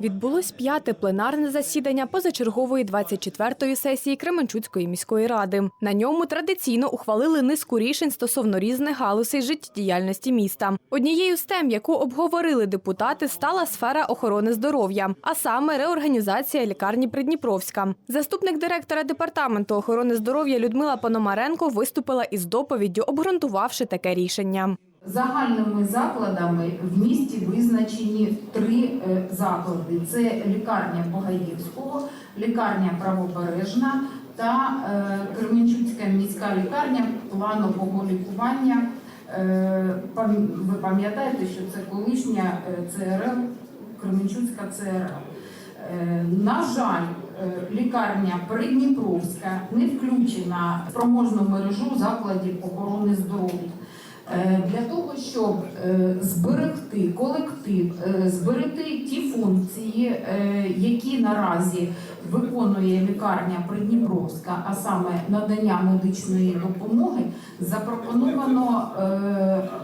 Відбулось п'яте пленарне засідання позачергової 24-ї сесії Кременчуцької міської ради. На ньому традиційно ухвалили низку рішень стосовно різних галузей життєдіяльності міста. Однією з тем, яку обговорили депутати, стала сфера охорони здоров'я, а саме реорганізація лікарні Придніпровська. Заступник директора департаменту охорони здоров'я Людмила Пономаренко виступила із доповіддю, обґрунтувавши таке рішення. Загальними закладами в місті визначені три е, заклади: це лікарня Богаєвського, лікарня Правобережна та е, Кременчуцька міська лікарня планового лікування. Е, Ви пам'ятаєте, що це колишня ЦРЛ, Кременчуцька ЦРЛ. На жаль, лікарня Придніпровська не включена в спроможну мережу закладів охорони здоров'я. Е, Для того, щоб е, зберегти колектив, е, зберегти ті функції, які наразі виконує лікарня Придніпровська, а саме надання медичної допомоги, запропоновано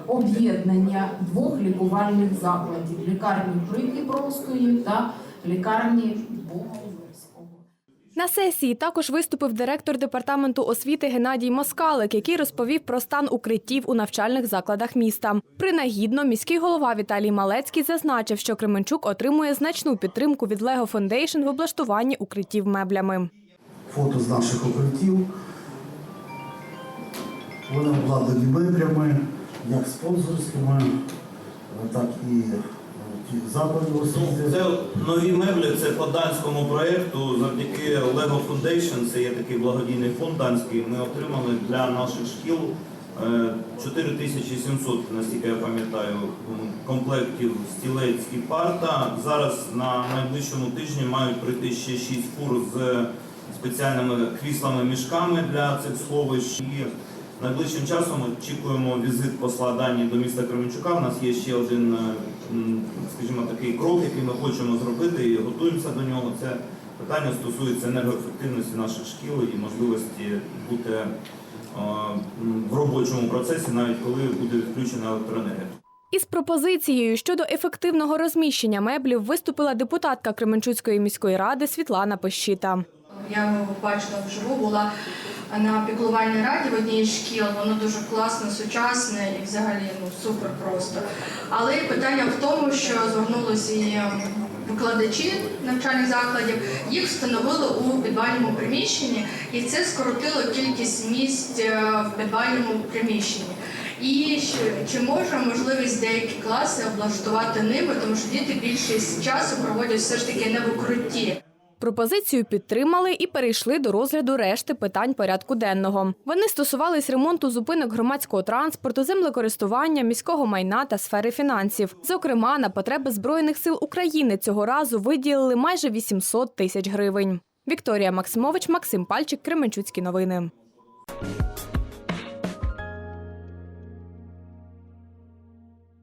об'єднання двох лікувальних закладів лікарні Придніпровської та лікарні Боголівського. На сесії також виступив директор департаменту освіти Геннадій Москалик, який розповів про стан укриттів у навчальних закладах міста. Принагідно, міський голова Віталій Малецький зазначив, що Кременчук отримує значну підтримку від Lego Foundation в облаштуванні укриттів меблями. фото з наших укриттів. Вони обладнані меблями, як спонсорськими, так і е, освіти. Це нові меблі, це по данському проєкту. Завдяки Lego Foundation, це є такий благодійний фонд данський. Ми отримали для наших шкіл е, 4700, наскільки я пам'ятаю, комплектів стілець і парта. Зараз на найближчому тижні мають прийти ще 6 фур з спеціальними кріслами мішками для цих сховищ. Найближчим часом очікуємо візит посла Данії до міста Кременчука. У нас є ще один, е, скажімо, такий крок, який ми хочемо зробити і готуємося до нього. Це питання стосується енергоефективності наших шкіл і можливості бути е, в робочому процесі, навіть коли буде відключена електроенергія. Із пропозицією щодо ефективного розміщення меблів виступила депутатка Кременчуцької міської ради Світлана Пощита. Я бачила вживу, була на піклувальній раді в одній з шкіл. Воно дуже класне, сучасне і взагалі ну супер просто. Але питання в тому, що звернулися і ем, викладачі навчальних закладів, їх встановили у підвальному приміщенні, і це скоротило кількість місць е, в підвальному приміщенні. І чи може можливість деякі класи облаштувати ними, тому що діти більшість часу проводять все ж таки не в укритті. Пропозицію підтримали і перейшли до розгляду решти питань порядку денного. Вони стосувались ремонту зупинок громадського транспорту, землекористування, міського майна та сфери фінансів. Зокрема, на потреби Збройних сил України цього разу виділили майже 800 тисяч гривень. Вікторія Максимович, Максим Пальчик, Кременчуцькі новини.